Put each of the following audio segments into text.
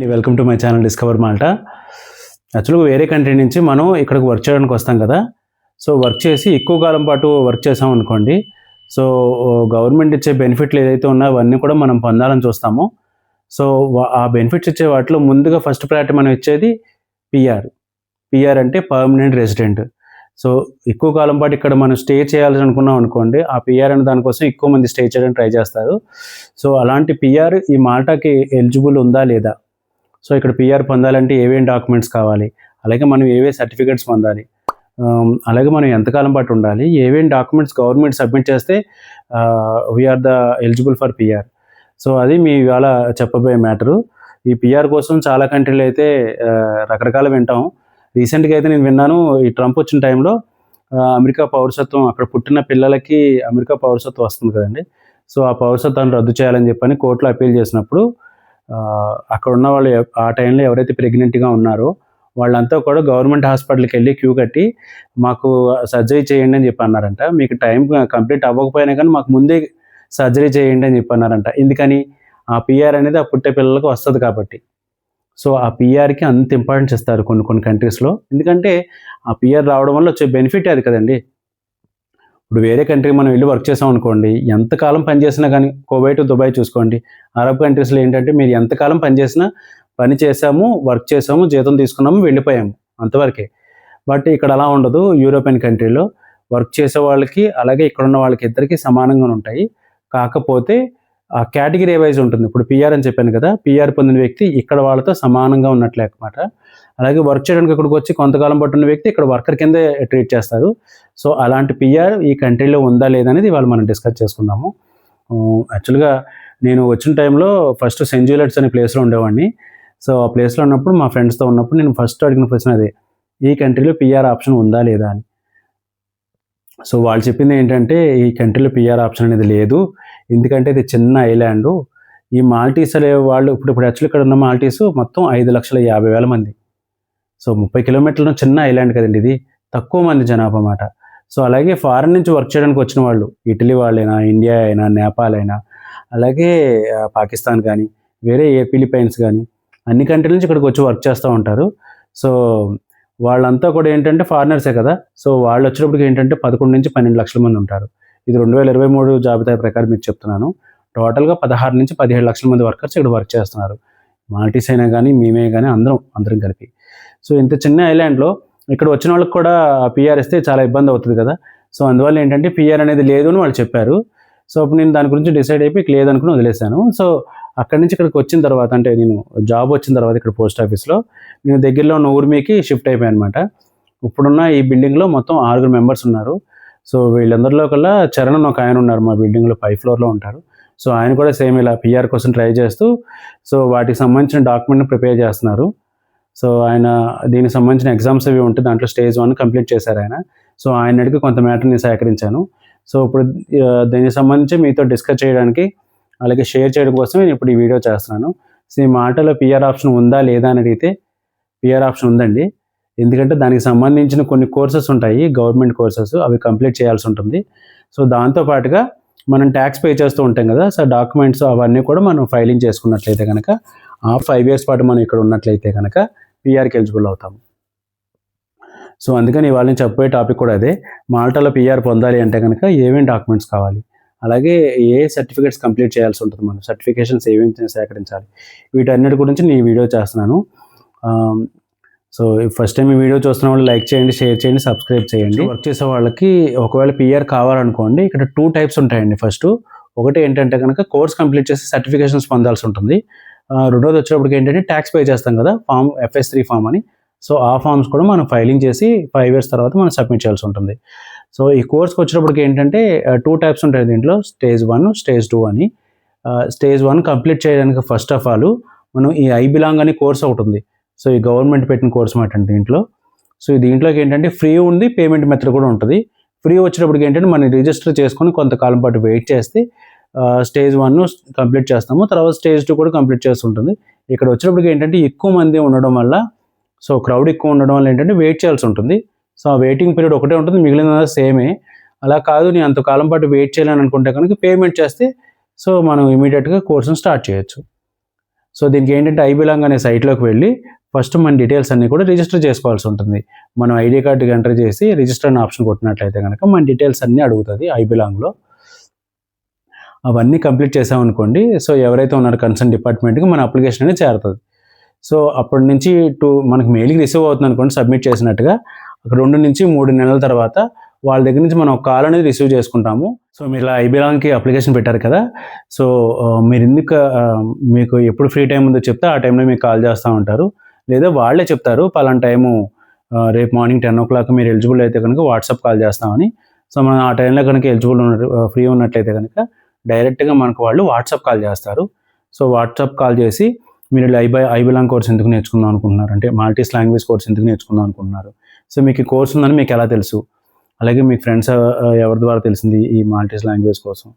Welcome to my channel discover మాట యాక్చువల్గా వేరే కంట్రీ నుంచి మనం ఇక్కడికి వర్క్ చేయడానికి వస్తాం కదా. సో వర్క్ చేసి ఎక్కువ కాలం పాటు వర్క్ చేసాం అనుకోండి. సో గవర్నమెంట్ ఇచ్చే బెనిఫిట్లు ఏదైతే ఉన్నాయో అవన్నీ కూడా మనం పొందాలని చూస్తాము. సో ఆ బెనిఫిట్స్ ఇచ్చే వాటిలో ముందుగా ఫస్ట్ ప్రయారిటీ మనం ఇచ్చేది పిఆర్ పిఆర్ అంటే పర్మనెంట్ రెసిడెంట్ సో ఎక్కువ కాలం పాటు ఇక్కడ మనం స్టే చేయాలని అనుకున్నాం అనుకోండి ఆ పిఆర్ అనే దానికోసం ఎక్కువ మంది స్టే చేయడానికి ట్రై చేస్తారు. సో అలాంటి పిఆర్ ఈ మాటకి ఎలిజిబుల్ ఉందా లేదా? సో ఇక్కడ పిఆర్ పొందాలంటే ఏవేం డాక్యుమెంట్స్ కావాలి? అలాగే మనం ఏవే సర్టిఫికేట్స్ పొందాలి? అలాగే మనం ఎంతకాలం పాటు ఉండాలి? ఏవేం డాక్యుమెంట్స్ గవర్నమెంట్ సబ్మిట్ చేస్తే we are the eligible for PR so అది మీ ఇవాళ చెప్పబోయే మ్యాటరు. ఈ పిఆర్ కోసం చాలా కంట్రీలు అయితే రకరకాల వింటాం. రీసెంట్గా అయితే నేను విన్నాను ఈ ట్రంప్ వచ్చిన టైంలో అమెరికా పౌరసత్వం అక్కడ పుట్టిన పిల్లలకి అమెరికా పౌరసత్వం వస్తుంది కదండి. సో ఆ పౌరసత్వాన్ని రద్దు చేయాలని చెప్పని కోర్టులో అప్పీల్ చేసినప్పుడు అక్కడ ఉన్న వాళ్ళు ఆ టైంలో ఎవరైతే ప్రెగ్నెంట్గా ఉన్నారో వాళ్ళంతా కూడా గవర్నమెంట్ హాస్పిటల్కి వెళ్ళి క్యూ కట్టి మాకు సర్జరీ చేయండి అని చెప్పి అన్నారంట మీకు టైం కంప్లీట్ అవ్వకపోయినా కానీ మాకు ముందే సర్జరీ చేయండి అని చెప్పి అన్నారంట ఎందుకని? ఆ పిఆర్ అనేది ఆ పుట్టే పిల్లలకు వస్తుంది కాబట్టి. సో ఆ పిఆర్కి అంత ఇంపార్టెన్స్ ఇస్తారు కొన్ని కొన్ని కంట్రీస్లో ఎందుకంటే ఆ పిఆర్ రావడం వల్ల వచ్చే బెనిఫిట్ అది కదండి. ఇప్పుడు వేరే కంట్రీ మనం వెళ్ళి వర్క్ చేసాం అనుకోండి ఎంతకాలం పనిచేసినా కానీ కువైట్ దుబాయ్ చూసుకోండి. అరబ్ కంట్రీస్లో ఏంటంటే మీరు ఎంతకాలం పనిచేసినా పని చేసాము వర్క్ చేసాము జీతం తీసుకున్నాము వెళ్ళిపోయాము అంతవరకే. బట్ ఇక్కడ అలా ఉండదు. యూరోపియన్ కంట్రీలో వర్క్ చేసే వాళ్ళకి అలాగే ఇక్కడ ఉన్న వాళ్ళకి ఇద్దరికి సమానంగా ఉంటాయి. కాకపోతే కేటగిరీ వైజ్ ఉంటుంది. ఇప్పుడు పిఆర్ అని చెప్పాను కదా పిఆర్ పొందిన వ్యక్తి ఇక్కడ వాళ్ళతో సమానంగా ఉన్నట్లే అనమాట అలాగే వర్క్ చేయడానికి ఇక్కడికి వచ్చి కొంతకాలం పట్టున్న వ్యక్తి ఇక్కడ వర్కర్ కిందే ట్రీట్ చేస్తారు. సో అలాంటి పిఆర్ ఈ కంట్రీలో ఉందా లేదా అనేది ఇవాళ మనం డిస్కస్ చేసుకుందాము. యాక్చువల్గా నేను వచ్చిన టైంలో ఫస్ట్ సెంట్ జూలెట్స్ అనే ప్లేస్లో ఉండేవాడిని. సో ఆ ప్లేస్లో ఉన్నప్పుడు మా ఫ్రెండ్స్తో ఉన్నప్పుడు నేను ఫస్ట్ అడిగిన ప్రశ్న అదే ఈ కంట్రీలో పిఆర్ ఆప్షన్ ఉందా లేదా అని. సో వాళ్ళు చెప్పింది ఏంటంటే ఈ కంట్రీలో పిఆర్ ఆప్షన్ అనేది లేదు. ఎందుకంటే ఇది చిన్న ఐలాండ్. ఈ మాల్టీస్ అనే వాళ్ళు ఇప్పుడు ఇప్పుడు యాక్చువల్లీ ఇక్కడ ఉన్న మాల్టీస్ మొత్తం ఐదు లక్షల యాభై వేల మంది. సో ముప్పై కిలోమీటర్ల చిన్న ఐలాండ్ కదండి ఇది. తక్కువ మంది జనాభా అన్నమాట. సో అలాగే ఫారెన్ నుంచి వర్క్ చేయడానికి వచ్చిన వాళ్ళు ఇటలీ వాళ్ళైనా ఇండియా అయినా నేపాల్ అయినా అలాగే పాకిస్తాన్ కానీ వేరే ఏ ఫిలిపైన్స్ కానీ అన్ని కంట్రీల నుంచి ఇక్కడికి వచ్చి వర్క్ చేస్తూ ఉంటారు. సో వాళ్ళంతా కూడా ఏంటంటే ఫారినర్సే కదా. సో వాళ్ళు వచ్చినప్పటికి ఏంటంటే పదకొండు నుంచి పన్నెండు లక్షల మంది ఉంటారు. ఇది రెండు వేల ఇరవై మూడు జాబితా ప్రకారం మీకు చెప్తున్నాను. టోటల్గా పదహారు నుంచి పదిహేడు లక్షల మంది వర్కర్స్ ఇక్కడ వర్క్ చేస్తున్నారు. మాల్టీస్ అయినా కానీ మేమే కానీ అందరం అందరం కలిపి. సో ఇంత చిన్న ఐలాండ్లో ఇక్కడ వచ్చిన వాళ్ళకి కూడా పిఆర్ ఇస్తే చాలా ఇబ్బంది అవుతుంది కదా. సో అందువల్ల ఏంటంటే పిఆర్ అనేది లేదు అని వాళ్ళు చెప్పారు. సో అప్పుడు నేను దాని గురించి డిసైడ్ అయిపోయి లేదనుకుని వదిలేశాను. సో అక్కడి నుంచి ఇక్కడికి వచ్చిన తర్వాత అంటే నేను జాబ్ వచ్చిన తర్వాత ఇక్కడ పోస్ట్ ఆఫీస్లో నేను దగ్గరలో ఉన్న ఊర్మికి షిఫ్ట్ అయిపోయాను అనమాట ఇప్పుడున్న ఈ బిల్డింగ్లో మొత్తం ఆరుగురు మెంబర్స్ ఉన్నారు. సో వీళ్ళందరిలో కల్లా చరణ్ ఒక ఆయన ఉన్నారు మా బిల్డింగ్లో పై ఫ్లోర్లో ఉంటారు. సో ఆయన కూడా సేమ్ ఇలా పిఆర్ కోసం ట్రై చేస్తూ సో వాటికి సంబంధించిన డాక్యుమెంట్ని ప్రిపేర్ చేస్తున్నారు. సో ఆయన దీనికి సంబంధించిన ఎగ్జామ్స్ అవి ఉంటే దాంట్లో స్టేజ్ వన్ కంప్లీట్ చేశారు ఆయన. సో ఆయన అడిగి కొంత మ్యాటర్ని సేకరించాను. సో ఇప్పుడు దీనికి సంబంధించి మీతో డిస్కస్ చేయడానికి అలాగే షేర్ చేయడం కోసం నేను ఇప్పుడు ఈ వీడియో చేస్తున్నాను. సో ఈ మాటలో పిఆర్ ఆప్షన్ ఉందా లేదా అని అడిగితే పిఆర్ ఆప్షన్ ఉందండి. ఎందుకంటే దానికి సంబంధించిన కొన్ని కోర్సెస్ ఉంటాయి గవర్నమెంట్ కోర్సెస్ అవి కంప్లీట్ చేయాల్సి ఉంటుంది. సో దాంతో పాటుగా మనం ట్యాక్స్ పే చేస్తూ ఉంటాం కదా సో డాక్యుమెంట్స్ అవన్నీ కూడా మనం ఫైలింగ్ చేసుకున్నట్లయితే కనుక ఆ ఫైవ్ ఇయర్స్ పాటు మనం ఇక్కడ ఉన్నట్లయితే కనుక పిఆర్కి ఎలిజిబుల్ అవుతాం సో అందుకని ఇవాళ నేను చెప్పే టాపిక్ కూడా అదే. మాల్టాలో పిఆర్ పొందాలి అంటే కనుక ఏమేమి డాక్యుమెంట్స్ కావాలి? అలాగే ఏ సర్టిఫికేట్స్ కంప్లీట్ చేయాల్సి ఉంటుంది మనం సర్టిఫికేషన్స్ ఏమేమి సేకరించాలి వీటన్నిటి గురించి నేను వీడియో చేస్తున్నాను. సో ఫస్ట్ టైం ఈ వీడియో చూస్తున్న వాళ్ళు లైక్ చేయండి షేర్ చేయండి సబ్స్క్రైబ్ చేయండి. వర్క్ చేసే వాళ్ళకి ఒకవేళ పిఆర్ కావాలనుకోండి ఇక్కడ టూ టైప్స్ ఉంటాయండి ఫస్ట్ ఒకటి ఏంటంటే కనుక కోర్స్ కంప్లీట్ చేసి సర్టిఫికేషన్స్ పొందాల్సి ఉంటుంది. రెండోది వచ్చేటప్పటికి ఏంటంటే ట్యాక్స్ పే చేస్తాం కదా ఫామ్ ఎఫ్ఎస్ త్రీ ఫామ్ అని. సో ఆ ఫామ్స్ కూడా మనం ఫైలింగ్ చేసి ఫైవ్ ఇయర్స్ తర్వాత మనం సబ్మిట్ చేయాల్సి ఉంటుంది. సో ఈ కోర్స్కి వచ్చినప్పటికి ఏంటంటే టూ టైప్స్ ఉంటాయి దీంట్లో. స్టేజ్ వన్ స్టేజ్ టూ అని. స్టేజ్ వన్ కంప్లీట్ చేయడానికి ఫస్ట్ ఆఫ్ ఆల్ మనం ఈ ఐ బిలాంగ్ అనే కోర్స్ ఒకటి ఉంది. సో ఈ గవర్నమెంట్ పెట్టిన కోర్స్ మాట అండి దీంట్లో. సో దీంట్లోకి ఏంటంటే ఫ్రీ ఉంది పేమెంట్ మెథడ్ కూడా ఉంటుంది. ఫ్రీ వచ్చేటప్పటికి ఏంటంటే మనం రిజిస్టర్ చేసుకొని కొంతకాలం పాటు వెయిట్ చేస్తే స్టేజ్ వన్ కంప్లీట్ చేస్తాము. తర్వాత స్టేజ్ టూ కూడా కంప్లీట్ చేస్తుంటుంది ఇక్కడ వచ్చేటప్పటికి ఏంటంటే ఎక్కువ మంది ఉండడం వల్ల సో క్రౌడ్ ఎక్కువ ఉండడం వల్ల ఏంటంటే వెయిట్ చేయాల్సి ఉంటుంది. సో ఆ వెయిటింగ్ పీరియడ్ ఒకటే ఉంటుంది మిగిలిన సేమే అలా కాదు నేను అంతకాలం పాటు వెయిట్ చేయాలని అనుకుంటే కనుక పేమెంట్ చేస్తే సో మనం ఇమీడియట్గా కోర్సును స్టార్ట్ చేయొచ్చు. సో దీనికి ఏంటంటే ఐబిలాంగ్ అనే సైట్లోకి వెళ్ళి ఫస్ట్ మన డీటెయిల్స్ అన్నీ కూడా రిజిస్టర్ చేసుకోవాల్సి ఉంటుంది. మనం ఐడి కార్డుకి ఎంటర్ చేసి రిజిస్టర్ అనే ఆప్షన్ కొట్టినట్లయితే కనుక మన డీటెయిల్స్ అన్నీ అడుగుతుంది ఐబిలాంగ్లో అవన్నీ కంప్లీట్ చేసామనుకోండి సో ఎవరైతే ఉన్నారో కన్సర్న్ డిపార్ట్మెంట్కి మన అప్లికేషన్ అనేది చేరుతుంది. సో అప్పటి నుంచి టూ మనకి మెయిల్కి రిసీవ్ అవుతుంది అనుకోండి సబ్మిట్ చేసినట్టుగా రెండు నుంచి మూడు నెలల తర్వాత వాళ్ళ దగ్గర నుంచి మనం ఒక కాల్ అనేది రిసీవ్ చేసుకుంటాము. సో మీరు ఇలా ఐబిలాంగ్కి అప్లికేషన్ పెట్టారు కదా. సో మీరు ఎందుకు మీకు ఎప్పుడు ఫ్రీ టైం ఉందో చెప్తే ఆ టైంలో మీకు కాల్ చేస్తూ ఉంటారు. లేదా వాళ్ళే చెప్తారు పలానా టైము రేపు మార్నింగ్ టెన్ ఓ క్లాక్ మీరు ఎలిజిబుల్ అయితే కనుక వాట్సాప్ కాల్ చేస్తామని. సో మనం ఆ టైంలో కనుక ఎలిజిబుల్ ఉన్న ఫ్రీ ఉన్నట్లయితే కనుక డైరెక్ట్గా మనకు వాళ్ళు వాట్సాప్ కాల్ చేస్తారు. సో వాట్సాప్ కాల్ చేసి మీరు ఐబై ఐబిలాంగ్ కోర్స్ ఎందుకు నేర్చుకుందాం అనుకుంటున్నారు? అంటే మాల్టీస్ లాంగ్వేజ్ కోర్స్ ఎందుకు నేర్చుకుందాం అనుకుంటున్నారు? సో మీకు కోర్స్ ఉందని మీకు ఎలా తెలుసు? అలాగే మీ ఫ్రెండ్స్ ఎవరి ద్వారా తెలిసింది ఈ మాల్టీస్ లాంగ్వేజ్ కోసం?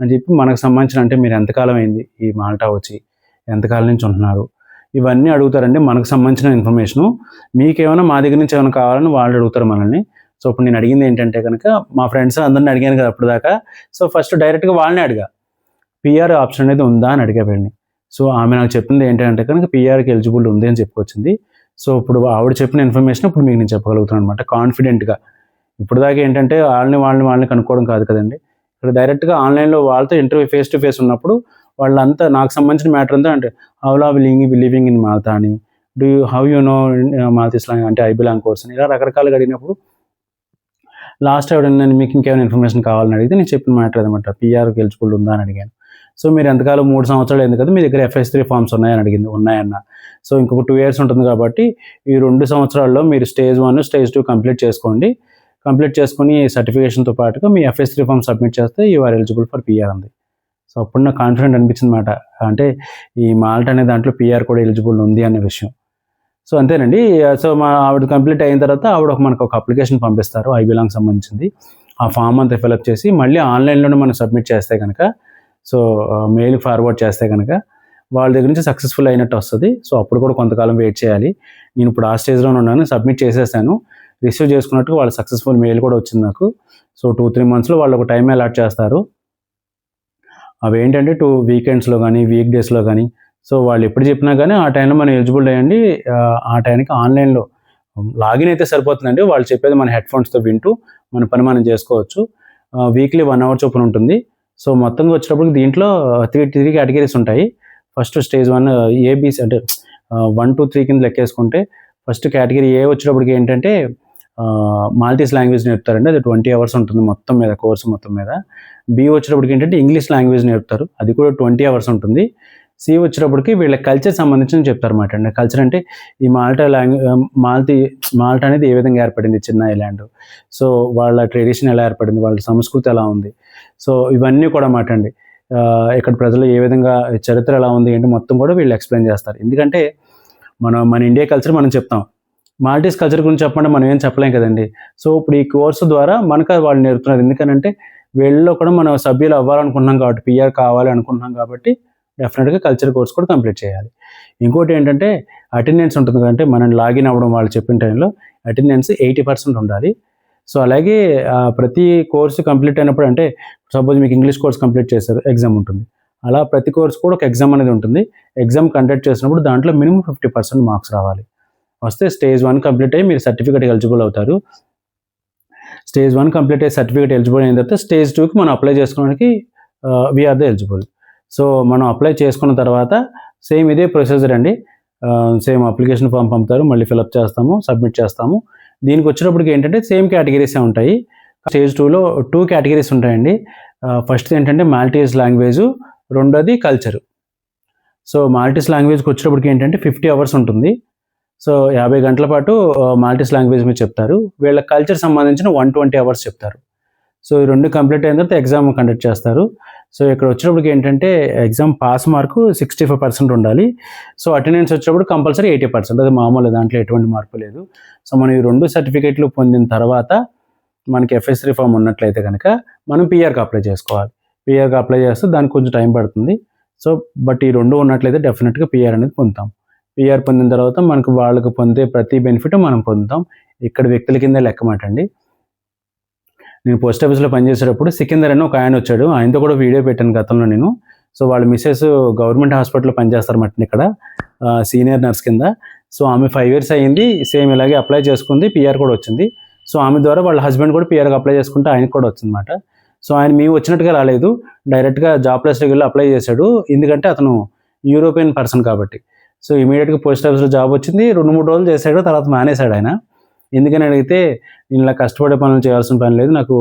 అని చెప్పి మనకు సంబంధించిన అంటే మీరు ఎంతకాలం అయింది ఈ మాల్టా వచ్చి? ఎంతకాలం నుంచి ఉంటున్నారు? ఇవన్నీ అడుగుతారండి. మనకు సంబంధించిన ఇన్ఫర్మేషను. మీకేమైనా మా దగ్గర నుంచి ఏమైనా కావాలని వాళ్ళు అడుగుతారు మనల్ని. సో ఇప్పుడు నేను అడిగింది ఏంటంటే కనుక మా ఫ్రెండ్స్ అందరిని అడిగాను కదా అప్పుడు దాకా సో ఫస్ట్ డైరెక్ట్గా వాళ్ళని అడిగా. పిఆర్ ఆప్షన్ అనేది ఉందా అని అడిగా సో ఆమె నాకు చెప్పింది ఏంటంటే కనుక పిఆర్కి ఎలిజిబుల్ ఉంది అని చెప్పుకొచ్చింది. సో ఇప్పుడు ఆవిడ చెప్పిన ఇన్ఫర్మేషన్ ఇప్పుడు మీకు నేను చెప్పగలుగుతాను అనమాట కాన్ఫిడెంట్గా ఇప్పుడు దాకా ఏంటంటే వాళ్ళని వాళ్ళని వాళ్ళని కనుక్కోవడం కాదు కదండి. ఇక్కడ డైరెక్ట్గా ఆన్లైన్లో వాళ్ళతో ఇంటర్వ్యూ ఫేస్ టు ఫేస్ ఉన్నప్పుడు వాళ్ళంతా నాకు సంబంధించిన మ్యాటర్ అంతా అంటే హౌ లా లివింగ్ లివింగ్ ఇన్ మాల్తా అని do you how you know Maltese long అంటే ఐ బిలాంగ్ కోర్స్ అని ఇలా రకరకాలుగా అడిగినప్పుడు లాస్ట్ ఎవడన్నా మీకు ఇంకేమైనా ఇన్ఫర్మేషన్ కావాలని అడిగితే నేను చెప్పిన మ్యాటర్ అనమాట పిఆర్ ఎలిజిబుల్ ఉందా అని అడిగాను. సో మీరు ఎంతకాలం మూడు సంవత్సరాలు అయింది కదా మీ దగ్గర ఎఫ్ఎస్ త్రీ ఫామ్స్ ఉన్నాయని అడిగింది ఉన్నాయన్న. సో ఇంకొక టూ ఇయర్స్ ఉంటుంది కాబట్టి ఈ రెండు సంవత్సరాల్లో మీరు stage one stage two complete చేసుకోండి. కంప్లీట్ చేసుకుని సర్టిఫికేషన్తో పాటుగా మీ ఎఫ్ఎస్ త్రీ ఫామ్ సబ్మిట్ చేస్తే you are eligible for PR అంది. సో అప్పుడు నాకు కాన్ఫిడెంట్ అనిపించింది అనమాట అంటే ఈ మాల్ట్ అనే దాంట్లో పిఆర్ కూడా ఎలిజిబుల్ ఉంది అనే విషయం. సో అంతేనండి. సో మా ఆవిడ కంప్లీట్ అయిన తర్వాత ఆవిడ ఒక మనకు ఒక అప్లికేషన్ పంపిస్తారు ఐ సంబంధించింది. ఆ ఫామ్ అంతా ఫిలప్ చేసి మళ్ళీ ఆన్లైన్లోనే మనం సబ్మిట్ చేస్తే కనుక సో మెయిల్ ఫార్వర్డ్ చేస్తే కనుక వాళ్ళ దగ్గర నుంచి సక్సెస్ఫుల్ అయినట్టు వస్తుంది. సో అప్పుడు కూడా కొంతకాలం వెయిట్ చేయాలి. నేను ఇప్పుడు ఆ స్టేజ్లో ఉన్నాను సబ్మిట్ చేసేసాను. రిసీవ్ చేసుకున్నట్టు వాళ్ళ సక్సెస్ఫుల్ మెయిల్ కూడా వచ్చింది నాకు. సో టూ త్రీ మంత్స్లో వాళ్ళు ఒక టైం అలాట్ చేస్తారు. అవి ఏంటంటే టూ వీకెండ్స్లో కానీ వీక్ డేస్లో కానీ సో వాళ్ళు ఎప్పుడు చెప్పినా కానీ ఆ టైంలో మనం ఎలిజిబుల్ అయ్యండి. ఆ, ఆ టైంకి ఆన్లైన్లో లాగిన్ అయితే సరిపోతుందండి. వాళ్ళు చెప్పేది మన హెడ్ ఫోన్స్తో వింటూ మన పని మనం చేసుకోవచ్చు. వీక్లీ వన్ అవర్ చొప్పున ఉంటుంది. సో మొత్తంగా వచ్చినప్పుడు దీంట్లో త్రీ త్రీ కేటగిరీస్ ఉంటాయి. ఫస్ట్ స్టేజ్ వన్ ఏబీసీ అంటే వన్ టూ త్రీ కింద లెక్కేసుకుంటే ఫస్ట్ కేటగిరీ ఏ వచ్చేటప్పటికి ఏంటంటే మాల్టీస్ లాంగ్వేజ్ నేర్పుతారండి. అది ట్వంటీ అవర్స్ ఉంటుంది మొత్తం మీద కోర్సు మొత్తం మీద. బి వచ్చేటప్పటికి ఏంటంటే ఇంగ్లీష్ లాంగ్వేజ్ నేర్పుతారు. అది కూడా ట్వంటీ అవర్స్ ఉంటుంది. సి వచ్చేటప్పటికి వీళ్ళ కల్చర్ సంబంధించిన చెప్తారు అన్నమాట అండి. కల్చర్ అంటే ఈ మాల్టా లాంగ్వేజ్ మాల్టీ మాల్టా అనేది ఏ విధంగా ఏర్పడింది? చిన్న ఐలాండ్ సో వాళ్ళ ట్రెడిషన్ ఎలా ఏర్పడింది? వాళ్ళ సంస్కృతి ఎలా ఉంది? సో ఇవన్నీ కూడా మాట అండి. ఇక్కడ ప్రజలు ఏ విధంగా చరిత్ర ఎలా ఉంది ఏంటి మొత్తం కూడా వీళ్ళు ఎక్స్ప్లెయిన్ చేస్తారు. ఎందుకంటే మనం మన ఇండియా కల్చర్ మనం చెప్తాం. మాల్టీస్ కల్చర్ గురించి చెప్పండి మనం ఏం చెప్పలేం కదండి. సో ఇప్పుడు ఈ కోర్సు ద్వారా మనకు వాళ్ళు నేర్పుతున్నారు. ఎందుకనంటే వీళ్ళలో కూడా మనం సభ్యులు అవ్వాలనుకుంటున్నాం కాబట్టి పిఆర్ కావాలి అనుకుంటున్నాం కాబట్టి డెఫినెట్గా కల్చర్ కోర్స్ కూడా కంప్లీట్ చేయాలి. ఇంకోటి ఏంటంటే అటెండెన్స్ ఉంటుంది అంటే మనం లాగిన్ అవ్వడం వాళ్ళు చెప్పిన టైంలో అటెండెన్స్ ఎయిటీ పర్సెంట్ ఉండాలి. సో అలాగే ప్రతి కోర్సు కంప్లీట్ అయినప్పుడు అంటే సపోజ్ మీకు ఇంగ్లీష్ కోర్స్ కంప్లీట్ చేశారు ఎగ్జామ్ ఉంటుంది. అలా ప్రతి కోర్స్ కూడా ఒక ఎగ్జామ్ అనేది ఉంటుంది. ఎగ్జామ్ కండక్ట్ చేసినప్పుడు దాంట్లో మినిమం ఫిఫ్టీ పర్సెంట్ మార్క్స్ రావాలి. వస్తే స్టేజ్ వన్ కంప్లీట్ అయ్యి మీరు సర్టిఫికేట్ ఎలిజిబుల్ అవుతారు. స్టేజ్ వన్ కంప్లీట్ అయ్యి సర్టిఫికేట్ ఎలిజిబుల్ అయిన తర్వాత స్టేజ్ టూకి మనం అప్లై చేసుకోవడానికి we are the eligible so మనం అప్లై చేసుకున్న తర్వాత సేమ్ ఇదే ప్రొసీజర్ అండి. సేమ్ అప్లికేషన్ ఫామ్ పంపుతారు మళ్ళీ ఫిలప్ చేస్తాము సబ్మిట్ చేస్తాము. దీనికి వచ్చినప్పటికి ఏంటంటే సేమ్ కేటగిరీసే ఉంటాయి. స్టేజ్ టూలో టూ కేటగిరీస్ ఉంటాయండి. ఫస్ట్ ఏంటంటే మాల్టీస్ లాంగ్వేజ్ రెండోది కల్చర్ సో మాల్టీస్ లాంగ్వేజ్కి వచ్చేటప్పటికి ఏంటంటే ఫిఫ్టీ అవర్స్ ఉంటుంది. సో యాభై గంటల పాటు మాల్టీస్ లాంగ్వేజ్ మీద చెప్తారు. వీళ్ళ కల్చర్ సంబంధించిన వన్ ట్వంటీ అవర్స్ చెప్తారు. సో ఈ రెండు కంప్లీట్ అయిన తర్వాత ఎగ్జామ్ కండక్ట్ చేస్తారు. సో ఇక్కడ వచ్చినప్పుడు ఏంటంటే exam pass mark sixty five percent ఉండాలి. సో అటెండెన్స్ వచ్చినప్పుడు కంపల్సరీ ఎయిటీ పర్సెంట్ అది మామూలు దాంట్లో ఎటువంటి మార్పు లేదు. సో మనం ఈ రెండు సర్టిఫికేట్లు పొందిన తర్వాత మనకి ఎఫ్ఎస్సీ ఫామ్ ఉన్నట్లయితే కనుక మనం పిఆర్కి అప్లై చేసుకోవాలి. పిఆర్కి అప్లై చేస్తే దానికి కొంచెం టైం పడుతుంది. సో బట్ ఈ రెండు ఉన్నట్లయితే డెఫినెట్గా పిఆర్ అనేది పొందుతాం. పిఆర్ పొందిన తర్వాత మనకు వాళ్ళకి పొందే ప్రతి బెనిఫిట్ మనం పొందుతాం. ఇక్కడ వ్యక్తుల కింద లెక్కమాటండి అండి నేను పోస్ట్ ఆఫీస్లో పనిచేసేటప్పుడు సికిందర్ అని ఒక ఆయన వచ్చాడు. ఆయనతో కూడా వీడియో పెట్టాను గతంలో నేను. సో వాళ్ళ మిస్సెస్ గవర్నమెంట్ హాస్పిటల్లో పనిచేస్తారన్నమాట ఇక్కడ సీనియర్ నర్స్ కింద. సో ఆమె ఫైవ్ ఇయర్స్ అయ్యింది సేమ్ ఇలాగే అప్లై చేసుకుంది పిఆర్ కూడా వచ్చింది. సో ఆమె ద్వారా వాళ్ళ హస్బెండ్ కూడా పిఆర్కి అప్లై చేసుకుంటే ఆయనకు కూడా వచ్చిందన్నమాట. సో ఆయన మేము వచ్చినట్టుగా రాలేదు డైరెక్ట్గా జాబ్ ప్లేస్లోకి వెళ్ళి అప్లై చేశాడు. ఎందుకంటే అతను యూరోపియన్ పర్సన్ కాబట్టి. సో ఇమీడియట్గా పోస్ట్ ఆఫీస్లో జాబ్ వచ్చింది రెండు మూడు రోజులు చేశాడు తర్వాత మానేశాడు ఆయన. ఎందుకని అడిగితే నేను ఇలా కష్టపడే పనులు చేయాల్సిన పని లేదు. నాకు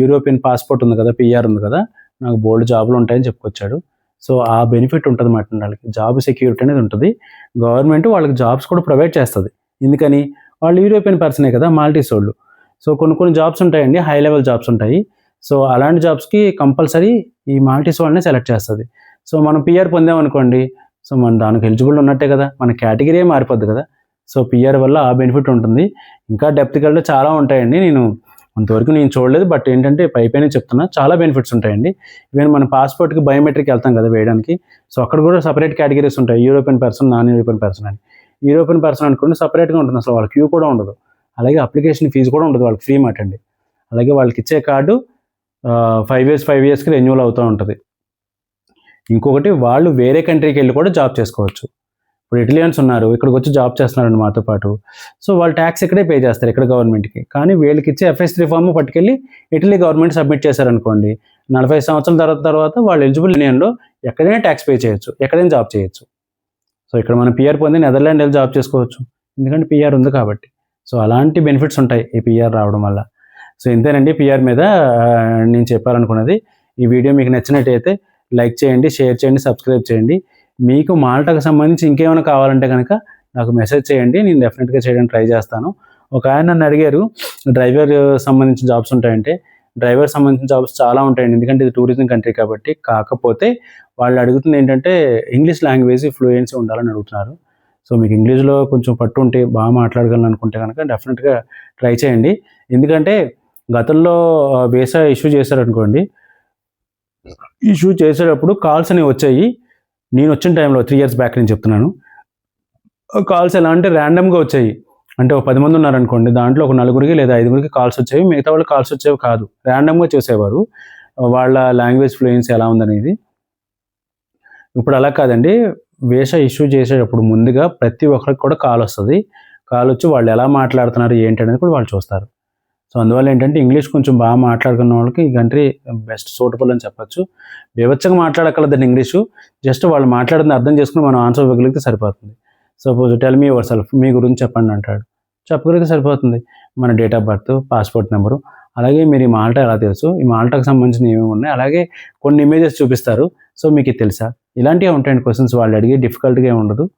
యూరోపియన్ పాస్పోర్ట్ ఉంది కదా పిఆర్ ఉంది కదా నాకు బోల్డ్ జాబులు ఉంటాయని చెప్పుకొచ్చాడు. సో ఆ బెనిఫిట్ ఉంటుంది మాట వాళ్ళకి. జాబ్ సెక్యూరిటీ అనేది ఉంటుంది. గవర్నమెంట్ వాళ్ళకి జాబ్స్ కూడా ప్రొవైడ్ చేస్తుంది. ఎందుకని? వాళ్ళు యూరోపియన్ పర్సనే కదా మాల్టీస్ వాళ్ళు. సో కొన్ని కొన్ని జాబ్స్ ఉంటాయండి హై లెవెల్ జాబ్స్ ఉంటాయి. సో అలాంటి జాబ్స్కి కంపల్సరీ ఈ మాల్టీస్ వాళ్ళనే సెలెక్ట్ చేస్తుంది. సో మనం పిఆర్ పొందామనుకోండి సో మన దానికి ఎలిజిబుల్ ఉన్నట్టే కదా మన కేటగిరీ మారిపోద్ది కదా. సో పిఆర్ వల్ల ఆ బెనిఫిట్ ఉంటుంది. ఇంకా డెప్త్ కళ్ళు చాలా ఉంటాయండి. నేను అంతవరకు నేను చూడలేదు. బట్ ఏంటంటే పైపైన చెప్తున్నా చాలా బెనిఫిట్స్ ఉంటాయండి. ఈవెన్ మన పాస్పోర్ట్కి బయోమెట్రిక్ వెళ్తాం కదా వేయడానికి. సో అక్కడ కూడా సపరేట్ కేటగిరీస్ ఉంటాయి. European person non European person అని. యూరోపియన్ పర్సన్ అనుకోండి సపరేట్గా ఉంటుంది. అసలు వాళ్ళ క్యూ కూడా ఉండదు. అలాగే అప్లికేషన్ ఫీజు కూడా ఉండదు. వాళ్ళకి ఫ్రీ మాట అండి. అలాగే వాళ్ళకి ఇచ్చే కార్డు ఫైవ్ ఇయర్స్ ఫైవ్ ఇయర్స్కి రెన్యూవల్ అవుతూ ఉంటుంది. ఇంకొకటి వాళ్ళు వేరే కంట్రీకి వెళ్ళి కూడా జాబ్ చేసుకోవచ్చు. ఇప్పుడు ఇటలియన్స్ ఉన్నారు ఇక్కడికి వచ్చి జాబ్ చేస్తున్నారండి మాతో పాటు. సో వాళ్ళు ట్యాక్స్ ఇక్కడే పే చేస్తారు ఇక్కడ గవర్నమెంట్కి కానీ వీళ్ళకి ఇచ్చే ఎఫ్ఎస్ త్రీ ఫామ్ పట్టుకెళ్ళి ఇటలీ గవర్నమెంట్ సబ్మిట్ చేశారనుకోండి నలభై సంవత్సరాల తర్వాత తర్వాత వాళ్ళు ఎలిజిబుల్ యూనియన్లో ఎక్కడైనా ట్యాక్స్ పే చేయొచ్చు ఎక్కడైనా జాబ్ చేయొచ్చు. సో ఇక్కడ మనం పిఆర్ పొంది నెదర్లాండ్ వెళ్ళి జాబ్ చేసుకోవచ్చు. ఎందుకంటే పిఆర్ ఉంది కాబట్టి. సో అలాంటి బెనిఫిట్స్ ఉంటాయి ఈ పిఆర్ రావడం వల్ల. సో ఇంతేనండి పిఆర్ మీద నేను చెప్పాలనుకున్నది. ఈ వీడియో మీకు నచ్చినట్టయితే లైక్ చేయండి షేర్ చేయండి సబ్స్క్రైబ్ చేయండి. మీకు మాల్టాకు సంబంధించి ఇంకేమైనా కావాలంటే కనుక నాకు మెసేజ్ చేయండి. నేను డెఫినెట్గా చేయడానికి ట్రై చేస్తాను. ఒక ఆయన నన్ను అడిగారు డ్రైవర్ సంబంధించిన జాబ్స్ ఉంటాయంటే డ్రైవర్ సంబంధించిన జాబ్స్ చాలా ఉంటాయండి. ఎందుకంటే ఇది టూరిజం కంట్రీ కాబట్టి కాకపోతే వాళ్ళు అడుగుతుంది ఏంటంటే ఇంగ్లీష్ లాంగ్వేజ్ ఫ్లూయెన్సీ ఉండాలని అడుగుతున్నారు. సో మీకు ఇంగ్లీష్లో కొంచెం పట్టు ఉంటే బాగా మాట్లాడగలను అనుకుంటే కనుక డెఫినెట్గా ట్రై చేయండి. ఎందుకంటే గతంలో uh, వేసా ఇష్యూ చేశారనుకోండి ఇష్యూ చేసేటప్పుడు కాల్స్ అనేవి వచ్చాయి. నేను వచ్చిన టైంలో త్రీ ఇయర్స్ బ్యాక్ నేను చెప్తున్నాను. కాల్స్ ఎలా అంటే ర్యాండమ్గా వచ్చాయి. అంటే ఒక పది మంది ఉన్నారనుకోండి దాంట్లో ఒక నలుగురికి లేదా ఐదుగురికి కాల్స్ వచ్చేవి మిగతా వాళ్ళు కాల్స్ వచ్చేవి కాదు. ర్యాండమ్గా చూసేవారు. వాళ్ళ లాంగ్వేజ్ ఫ్లూయెన్స్ ఎలా ఉందనేది. ఇప్పుడు అలా కాదండి. వేష ఇష్యూ చేసేటప్పుడు ముందుగా ప్రతి ఒక్కరికి కూడా కాల్ వస్తుంది. కాల్ వచ్చి వాళ్ళు ఎలా మాట్లాడుతున్నారు ఏంటి అనేది కూడా వాళ్ళు చూస్తారు. సో అందువల్ల ఏంటంటే ఇంగ్లీష్ కొంచెం బాగా మాట్లాడుకున్న వాళ్ళకి ఈ కంట్రీ బెస్ట్ సూటబుల్ అని చెప్పచ్చు. వివచ్చగా మాట్లాడగలదండి ఇంగ్లీషు. జస్ట్ వాళ్ళు మాట్లాడింది అర్థం చేసుకుని మనం ఆన్సర్ ఇవ్వగలిగితే సరిపోతుంది. Suppose tell me yourself మీ గురించి చెప్పండి అంటాడు. చెప్పగలిగితే సరిపోతుంది. మన date of birth passport number. అలాగే మీరు ఈ మాల్టా ఎలా తెలుసు? ఈ మాల్టాకు సంబంధించిన ఏమేమి ఉన్నాయి? అలాగే కొన్ని ఇమేజెస్ చూపిస్తారు. సో మీకు తెలుసా? ఇలాంటివి ఉంటాయండి క్వశ్చన్స్? వాళ్ళు అడిగి డిఫికల్ట్గా ఉండదు.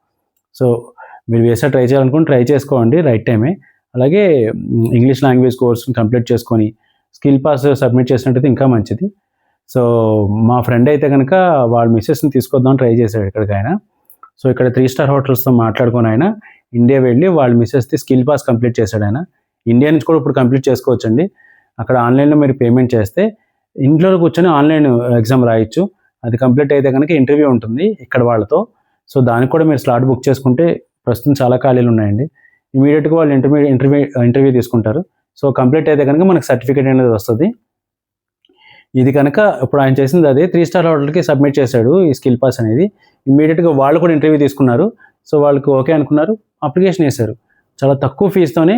సో మీరు వేసా ట్రై చేయాలనుకుని ట్రై చేసుకోండి రైట్ టైమే. అలాగే ఇంగ్లీష్ లాంగ్వేజ్ కోర్స్ని కంప్లీట్ చేసుకొని స్కిల్ పాస్ సబ్మిట్ చేసినట్టయితే ఇంకా మంచిది. సో మా ఫ్రెండ్ అయితే కనుక వాళ్ళ మిస్సెస్ని తీసుకొద్దాం ట్రై చేశాడు ఇక్కడికి ఆయన సో ఇక్కడ త్రీ స్టార్ హోటల్స్తో మాట్లాడుకొని ఆయన ఇండియా వెళ్ళి వాళ్ళ మిస్సెస్ది స్కిల్ పాస్ కంప్లీట్ చేశాడు ఆయన. ఇండియా నుంచి కూడా ఇప్పుడు కంప్లీట్ చేసుకోవచ్చండి. అక్కడ ఆన్లైన్లో మీరు పేమెంట్ చేస్తే ఇంట్లో కూర్చొని ఆన్లైన్ ఎగ్జామ్ రాయొచ్చు. అది కంప్లీట్ అయితే కనుక ఇంటర్వ్యూ ఉంటుంది ఇక్కడ వాళ్ళతో. సో దానికి కూడా మీరు స్లాట్ బుక్ చేసుకుంటే ప్రస్తుతం చాలా ఖాళీలు ఉన్నాయండి. ఇమీడియట్గా వాళ్ళు ఇంటర్వ్యూ ఇంటర్వ్యూ ఇంటర్వ్యూ తీసుకుంటారు. సో కంప్లీట్ అయితే కనుక మనకు సర్టిఫికేట్ అనేది వస్తుంది. ఇది కనుక ఇప్పుడు ఆయన చేసింది అదే. త్రీ స్టార్ హోటల్కి సబ్మిట్ చేశాడు ఈ స్కిల్ పాస్ అనేది. ఇమీడియట్గా వాళ్ళు కూడా ఇంటర్వ్యూ తీసుకున్నారు. సో వాళ్ళకి ఓకే అనుకున్నారు. అప్లికేషన్ వేశారు. చాలా తక్కువ ఫీజుతోనే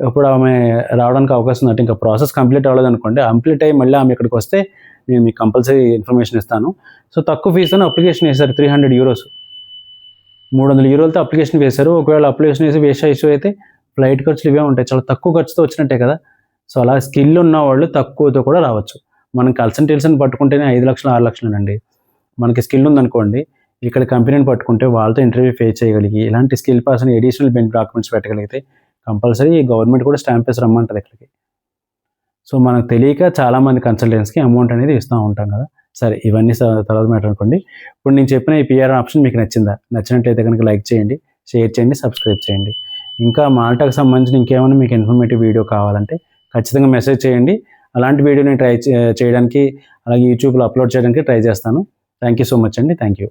ఇప్పుడు ఆమె రావడానికి అవకాశం ఉంది. ఇంకా ప్రాసెస్ కంప్లీట్ అవ్వలేదు అనుకోండి. కంప్లీట్ అయ్యి మళ్ళీ ఆమె ఇక్కడికి వస్తే నేను మీకు కంపల్సరీ ఇన్ఫర్మేషన్ ఇస్తాను. సో తక్కువ ఫీజుతోనే అప్లికేషన్ వేశారు. త్రీ హండ్రెడ్ యూరోస్ మూడు వందల యూరోలతో అప్లికేషన్ వేశారు. ఒకవేళ అప్లికేషన్ వేసి వేసా ఇష్యూ అయితే ఫ్లైట్ ఖర్చులు ఇవే ఉంటాయి. చాలా తక్కువ ఖర్చుతో వచ్చినట్టే కదా. సో అలా స్కిల్ ఉన్న వాళ్ళు తక్కువతో కూడా రావచ్చు. మనం కన్సల్టెన్సీని పట్టుకుంటేనే ఐదు లక్షలు ఆరు లక్షలేనండి. మనకి స్కిల్ ఉందనుకోండి ఇక్కడ కంపెనీని పట్టుకుంటే వాళ్ళతో ఇంటర్వ్యూ ఫేస్ చేయగలిగి ఇలాంటి skill person additional benefit documents పెట్టగలిగితే compulsory government కూడా స్టాంప్ వేసి రమ్మంటుంది ఇక్కడికి. సో మనకు తెలియక చాలామంది కన్సల్టెన్స్కి అమౌంట్ అనేది ఇస్తూ ఉంటాం కదా. సరే ఇవన్నీ తర్వాత మ్యాటర్ అనుకోండి ఇప్పుడు నేను చెప్పిన ఈ పిఆర్ ఆప్షన్ మీకు నచ్చిందా? నచ్చినట్లయితే కనుక లైక్ చేయండి షేర్ చేయండి సబ్స్క్రైబ్ చేయండి. ఇంకా మాల్టాకు సంబంధించిన ఇంకేమైనా మీకు ఇన్ఫర్మేటివ్ వీడియో కావాలంటే ఖచ్చితంగా మెసేజ్ చేయండి. అలాంటి వీడియో నేను ట్రై చేయడానికి అలాగే యూట్యూబ్లో అప్లోడ్ చేయడానికి ట్రై చేస్తాను. థ్యాంక్ యూ సో మచ్ అండి. Thank you